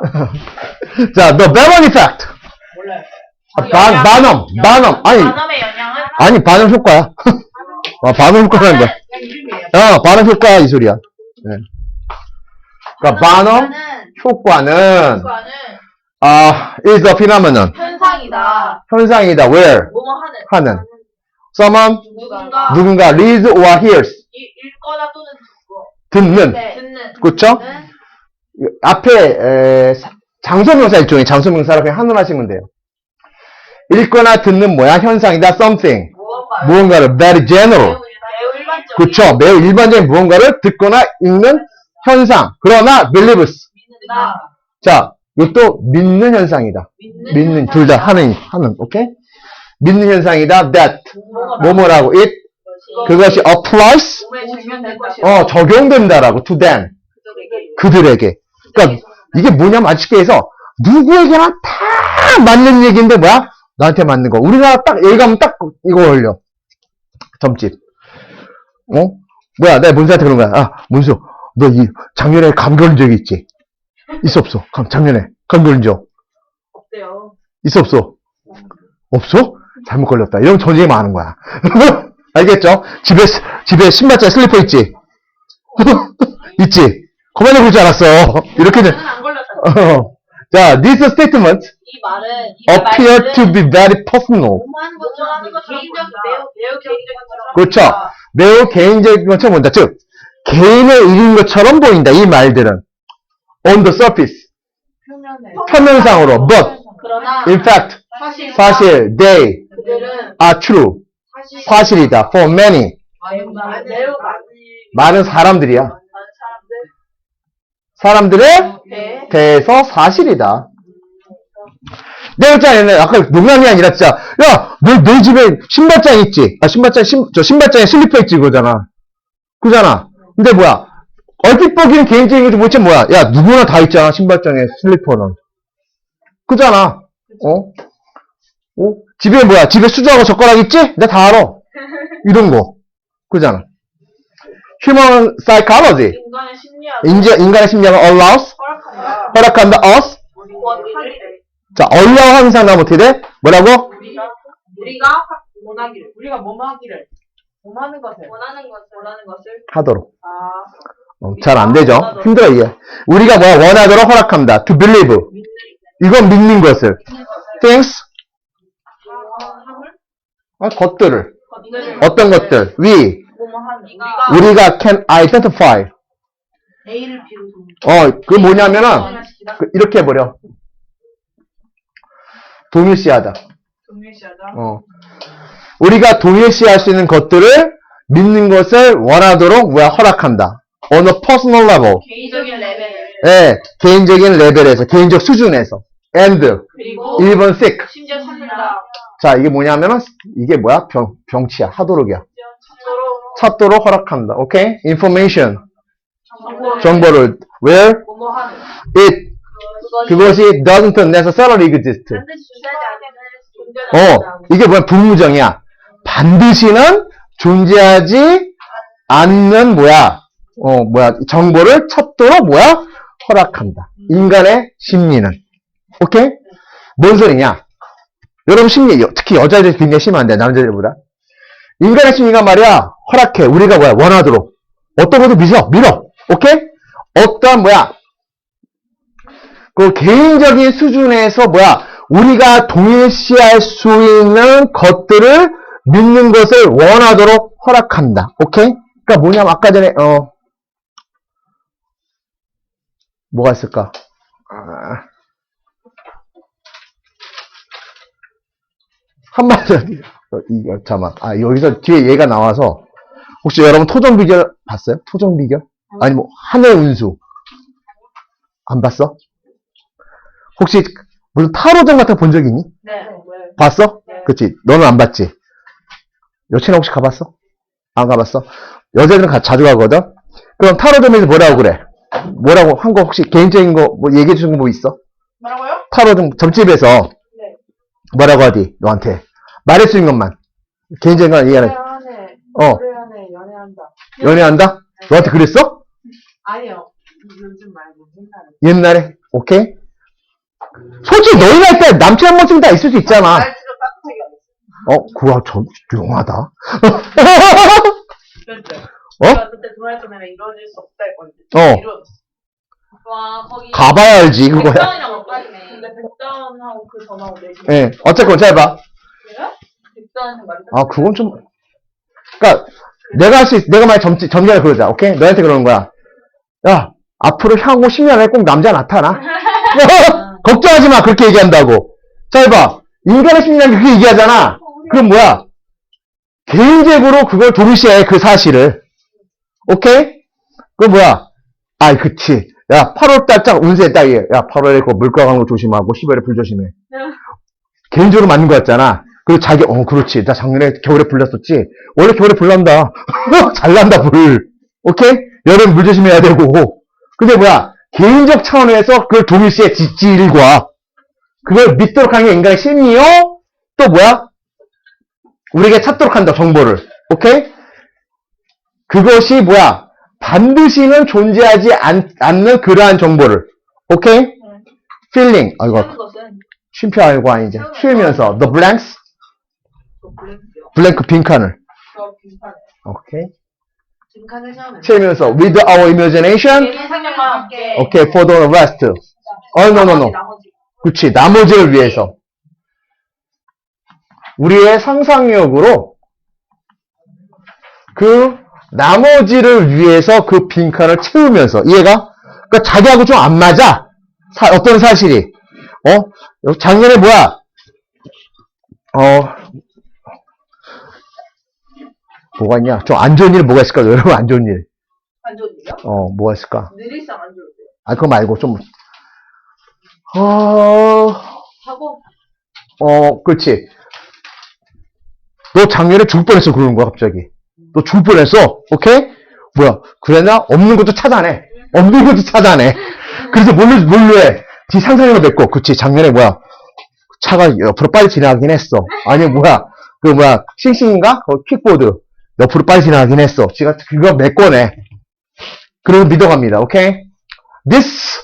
자, the Bellon effect. 몰라요. 아, 반, 반음, 반음. 아니, 영향은 아니, 반음 효과야. 아, 반음 효과라는 거야. 그냥 이름이에요. 어, 반음 효과 이 소리야. 네. 그러니까 반음 효과는, 효과는 아, is a phenomenon. 현상이다. 현상이다. where? 뭐뭐 하는 하는. someone, 누군가 누군가 reads or hears. 이- 읽거나 또는 듣는. 듣고 듣는 그쵸? 는 앞에 장소명사 일종의 장소명사라고 그냥 한으로 하시면 돼요. 읽거나 듣는 뭐야? 현상이다. something. 무언가 무언가를 very general. 그쵸? 매우 일반적인 무언가를 듣거나 읽는 현상. 그러나 believes. 자, 이것도 믿는 현상이다. 믿는 둘 다 하는 하는. 오케이? 믿는 현상이다. that 뭐뭐라고 it 그것이 applies 어 적용된다라고 to them 그들에게. 그러니까 이게 뭐냐면 아쉽게 해서 누구에게나 다 맞는 얘기인데 뭐야? 나한테 맞는 거. 우리나라 딱 여기 가면 딱 이거 걸려. 점집. 어? 뭐야? 내가 문수한테 그런 거야. 아, 문수, 너 이 작년에 감기 걸린 적이 있지? 있어 없어? 감- 작년에 감기 걸린 적 없대요. 있어 없어? 없어? 잘못 걸렸다. 이런 전쟁이 많은 거야. 알겠죠? 집에 집에 신발장 슬리퍼 있지? 있지? 그만해 볼줄 알았어. 이렇게는 저는 안. 어. 자, this statement 이 말은 이 appear to be very personal. 뭐하는 것처럼 하는 것처럼 개인적 매우 매우 개인적인 것처럼 그렇죠. 보인다. 매우 개인적인 것처럼 보인다. 즉, 개인의 일인 것처럼 보인다. 이 말들은. on the surface. 표면에. 표면상으로. but, 그러나 in fact, 사실 사실, they 그들은 are true. 사실 사실이다. for many. 매우 많은 사람들이야. 사람들 사람들의 네. 대해서 사실이다. 내가 했잖아. 아까 농담이 아니라 진짜. 야, 너, 내 집에 신발장 있지? 아, 신발장, 신, 저 신발장에 슬리퍼 있지, 그거잖아. 그잖아. 근데 뭐야? 얼핏 보기는 개인적인 거지, 도대체 뭐야? 야, 누구나 다 있잖아, 신발장에 슬리퍼는. 그잖아. 어? 어? 집에 뭐야? 집에 수저하고 젓가락 있지? 내가 다 알아. 이런 거. 그잖아. Human psychology. 인간의 심리학 인제, 인간의 심리학은 allows, 허락한다. 허락한다, us. 자, allow 항상 나면 어떻게 돼? 뭐라고? 우리가 원하기를. 우리가 뭐뭐 하기를. 원하는 것을. 원하는 것을 원하는 것을 하도록. 아, 어, 잘안 되죠? 힘들어, 이게. 우리가 뭐 원하도록 허락합니다. to believe. 이건 믿는 것을. things, 아, 것들을. 어떤 것들. we. 우리가 can identify. A를. 어, 그 뭐냐면은, 그 이렇게 해버려. 동일시하다. 동일시하다. 어. 우리가 동일시할 수 있는 것들을 믿는 것을 원하도록 뭐야 허락한다. on a personal level. 개인적인 레벨을 예, 개인적인 레벨에서, 개인적 수준에서. and, 그리고 1번 sick. 심지어 찾는다. 자, 이게 뭐냐면은, 이게 뭐야? 병, 병치야. 하도록이야. 참고로 찾도록 허락한다. 오케이? information. 정보를 where it, 그것이 doesn't necessarily exist. 어, 이게 뭐야? 불무정이야. 반드시는 존재하지 않는 뭐야? 어, 뭐야? 정보를 찾도록 뭐야? 허락한다. 인간의 심리는. 오케이? 뭔 소리냐? 여러분 심리, 여- 특히 여자들 굉장히 심한데, 남자들보다. 인간의 심리가 말이야, 허락해. 우리가 뭐야? 원하도록. 어떤 것도 밀어, 밀어. 오케이? 어떠한 뭐야? 그 개인적인 수준에서 뭐야? 우리가 동일시할 수 있는 것들을 믿는 것을 원하도록 허락한다. 오케이? 그러니까 뭐냐면 아까 전에 어 뭐가 있을까? 아, 한마디로 어, 이 어, 잠깐만. 아 여기서 뒤에 얘가 나와서 혹시 여러분 토종 비결 봤어요? 토종 비결? 아니 뭐 하늘 운수 안 봤어? 혹시 무슨 타로점 같은 거 본 적 있니? 네. 봤어? 네. 그치. 너는 안 봤지? 여친아 혹시 가봤어? 안 가봤어? 여자들은 가- 자주 가거든? 그럼 타로점에서 뭐라고 그래? 뭐라고 한 거 혹시 개인적인 거 뭐 얘기해 주는 거 뭐 있어? 뭐라고요? 타로점 점집에서 네. 뭐라고 하디? 너한테. 말할 수 있는 것만. 개인적인 거 얘기하는. 연애하네. 어. 연애한다. 연애한다? 너한테 그랬어? 아니요. 요즘 말고 옛날에. 옛날에? 오케이? 솔직히 너희가 할때 남친 한 번쯤 다 있을 수 있잖아. 말투를 따뜻하게 하고 어, 그와 저 조용하다. 그랬죠. 어? 그때 이루어질 수 없다. 어. 이루어졌어. 와 거기 가봐야 알지 그거야. 백전이랑 똑같네. 근데 백전하고 그 예, 어쨌건 잘 봐. 백전한테 말이 아, 그건 좀. 그니까, 내가 할 수 있, 내가 만약 점, 점잖에 그러자. 오케이? 너한테 그러는 거야. 야, 앞으로 향후 10년 안에 꼭 남자 나타나. 걱정하지 마, 그렇게 얘기한다고. 잘 봐. 인간의 게 그렇게 얘기하잖아. 그럼 뭐야? 개인적으로 그걸 동시에 그 사실을. 오케이? 그럼 뭐야? 아이, 그치. 야, 8월달 딱 운세 딱, 야, 8월에 그 물가 가는 거 조심하고, 10월에 불 조심해. 개인적으로 맞는 거 같잖아. 그리고 자기, 어, 그렇지. 나 작년에 겨울에 불 났었지. 원래 겨울에 불 난다. 잘 난다, 불. 오케이? 여름 물 조심해야 되고. 근데 뭐야? 개인적 차원에서 그걸 동일시에 지질과 그걸 믿도록 하는 게 인간의 심리요? 또 뭐야? 우리에게 찾도록 한다, 정보를. 오케이? 그것이 뭐야? 반드시는 존재하지 않, 는 그러한 정보를. 오케이? feeling. 아, 이거 쉼표 알고 아니지. 쉬면서 the blanks. 블랭크 빈칸을. 오케이. 채우면서 with our imagination, okay, for the rest. 어, no, no, no. 그렇지. 나머지를 위해서. 우리의 상상력으로 그 나머지를 위해서 그 빈칸을 채우면서 이해가? 그러니까 자기하고 좀 안 맞아. 사- 어떤 사실이. 어? 작년에 뭐야? 어, 뭐가 있냐? 좀 안 좋은 일 뭐가 있을까? 여러분 안 좋은 일. 안 좋은 일이요? 어, 뭐가 있을까? 늘일상 안 좋은데요. 아, 그거 말고 좀, 어, 하고 어, 그렇지. 너 작년에 죽을 뻔했어, 그러는 거야, 갑자기. 너 죽을 뻔했어, 오케이? 뭐야, 그랬나? 없는 것도 찾아내. 없는 것도 찾아내. 그래서 뭘로, 뭘로 해? 뒤 상상력을 뱉고, 그치, 작년에 뭐야, 차가 옆으로 빨리 지나가긴 했어. 아니, 뭐야, 그 뭐야, 싱싱인가? 그 킥보드. 옆으로 빨리 지나가긴 했어. 지가 그거 메꿔내. 그리고 믿어갑니다, 오케이? This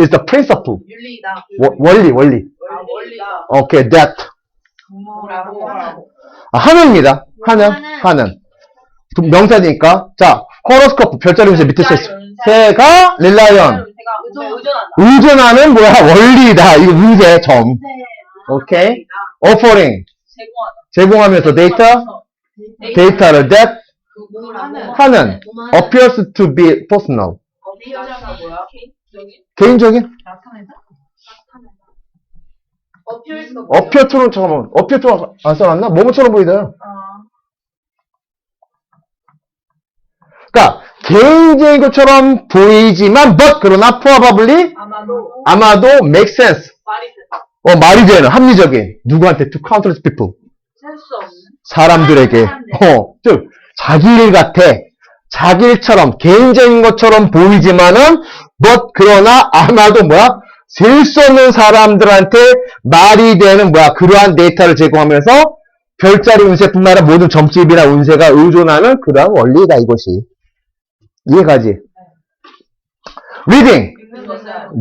is the principle. 윤리이다. 워- 원리, 원리. 아, 원리다. 오케이, that. 아, 하는입니다. 하는, 하는. 하는. 두- 명사니까. 자, 호로스코프, 별자리 운세 밑에 써 있어. 새가 릴라이언. 의존. 의존하는 뭐야? 원리다. 이거 운세 점. 오케이. offering. 제공하다. 제공하면서 데이터, 데이터를 that 그 하는. appears to be personal. 어피어가 뭐야? 개인적인 나타내다? 어필스가 뭐야? appear to 안 써놨나? 뭐뭐처럼 보이더라. 아, 그러니까 개인적인 것처럼 보이지만 but 그러나 probably 아마도 아마도 make sense. 말이. 어, 말이 되는, 합리적인. 누구한테? to countless people. 셀수 없는. 사람들에게. 어, 즉, 자기 일 같아. 자기 일처럼, 개인적인 것처럼 보이지만은, but, 그러나, 아마도 뭐야? 셀 수 없는 사람들한테 말이 되는 뭐야? 그러한 데이터를 제공하면서, 별자리 운세뿐만 아니라 모든 점집이나 운세가 의존하는 그러한 원리다, 이것이. 이해가지? reading,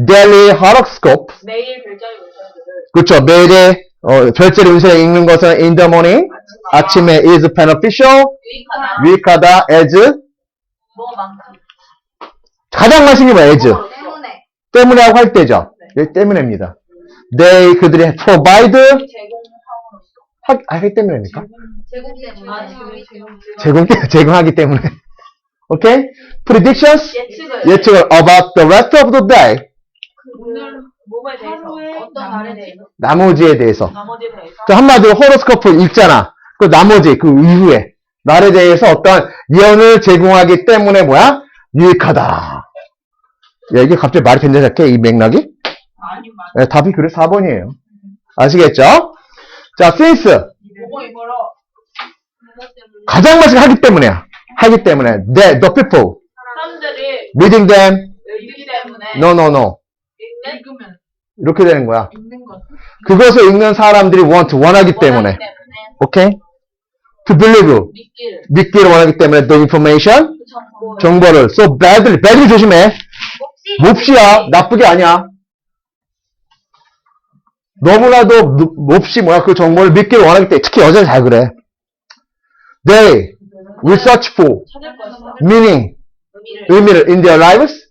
daily horoscope, 매일 별자리 문자들을 그렇죠. 매일의 어, 별자리 운세를 읽는 것은 in the morning, 아침에 is beneficial, 유익하다. as, 뭐만큼. 가장 맛있는 게 뭐야, as. 때문에 때문에 하고 할 때죠. 예, 때문에입니다. they, 그들이 provide. 하, 아, 하기 때문에입니까? 제공 때문에. 아, 제공 제공, 제공. 제공하기 때문에. 오케이? predictions, 예측을. 예측을 about the rest of the day, 오늘 몸에 대해서 하루에 어떤 날에 대해서 나머지에 대해서. 나머지에 대해서 자, 한마디로 호로스코프 읽잖아. 그 나머지, 그 이후에. 날에 대해서 어떠한 예언을 제공하기 때문에 뭐야? 유익하다. 야, 이게 갑자기 말이 된다 생각해, 이 맥락이? 아니 말 네, 답이 그래 4번이에요. 아시겠죠? 자, since. 때문에 가장 맛있게 하기 때문에야. 하기 때문에. The, the people. 사람들이 reading them. 읽기 때문에 No, no, no. 읽으면 이렇게 되는 거야. 읽는 것. 그것을 읽는 사람들이 want, 원하기 때문에. 때문에 오케이? To believe. 믿기를 믿기를 원하기 때문에 the information. 그 정보 정보를. So badly, badly 조심해. 몹시 몹시야. 나쁘게 아니야. 너무나도 무- 몹시 뭐야 그 정보를 믿기를 원하기 때문에 특히 여자는 잘 그래. They will search for meaning, 의미를 in their lives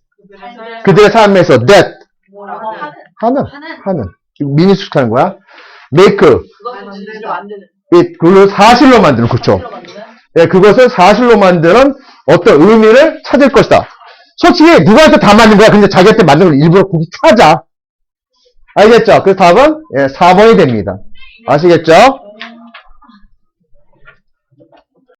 그들의 삶에서 that 하는 하는 미니 수식하는 거야. make 만들어 진실로 만드는 it 그걸 사실로 만드는 그렇죠. 만들어 만드는 예, 그것을 사실로 만드는 어떤 의미를 찾을 것이다. 솔직히 누구한테 다 맞는 거야. 근데 자기한테 맞는 걸 일부러 굳이 찾아. 알겠죠? 그래서 답은 예, 4번이 됩니다. 아시겠죠?